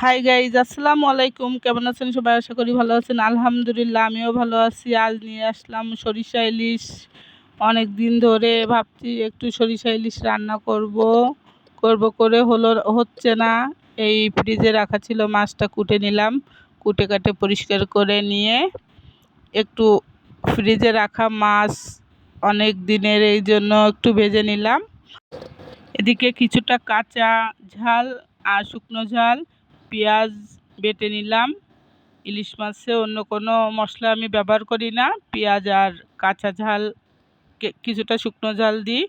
Hi guys আসসালামু আলাইকুম। কেমন আছেন সবাই? আশা করি ভালো আছেন। আলহামদুলিল্লাহ, আমিও ভালো আছি। আজ নিয়ে আসলাম সরিষা ইলিশ। অনেক দিন ধরে ভাবছি একটু সরিষা ইলিশ রান্না করব। করব করে হলো, হচ্ছে না, এই ফ্রিজে রাখা ছিল মাছটা কুটে নিলাম। কুটে কাটে পরিষ্কার করে নিয়ে একটু ফ্রিজে রাখা মাছ অনেক দিনের এই জন্য একটু ভেজে নিলাম। এদিকে কিছুটা কাঁচা ঝাল আর শুকনো ঝাল। পেঁয়াজ বেটে নিলাম, ইলিশ মাছে অন্য কোনো মশলা আমি ব্যবহার করি না, পেঁয়াজ আর কাঁচা ঝাল কিছুটা শুকনো ঝাল দিই।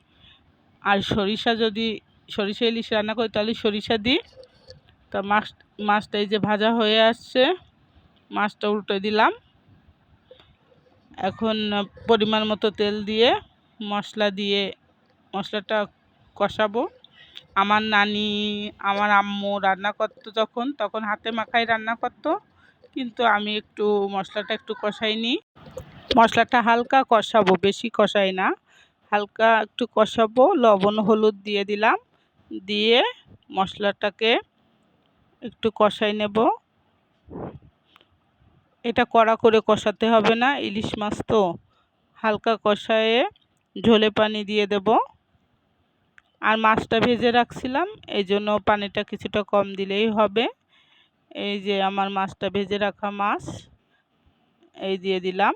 আর সরিষা যদি, সরিষা ইলিশ রান্না করি তাহলে সরিষা দিই। তা মাছ, মাছটা এই যে ভাজা হয়ে আসছে, মাছটা উল্টে দিলাম। এখন পরিমাণ মতো তেল দিয়ে মশলা দিয়ে মশলাটা কষাবো। আমার নানি, আমার আম্মু রান্না করতো যখন, তখন হাতে মাখাই রান্না করতো। কিন্তু আমি একটু মশলাটা একটু কষাই নিই মশলাটা হালকা কষাবো, বেশি কষাই না। হালকা একটু কষাবো, লবণ, হলুদ দিয়ে দিলাম। দিয়ে মশলাটাকে একটু কষাই নেব। এটা কড়া করে কষাতে হবে না, ইলিশ মাছ তো। হালকা কষায়ে ঝোলে পানি দিয়ে দেবো। আর মাছটা ভেজে রাখছিলাম, এই জন্য পানিটা কিছুটা কম দিলেই হবে। এই যে আমার মাছটা ভেজে রাখা মাছ, এই দিয়ে দিলাম।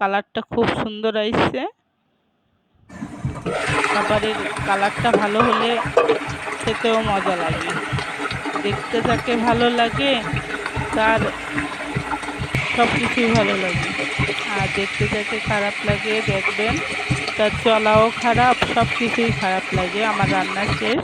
কালারটা খুব সুন্দর আসছে। খাবারের কালারটা ভালো হলে খেতেও মজা লাগে। দেখতে যাকে ভালো লাগে, তার সব কিছুই ভালো লাগে। আর দেখতে যাকে খারাপ লাগে, দেখবেন। তার চলাও খারাপ সব কিছুই খারাপ লাগে। আমার রান্না শেষ।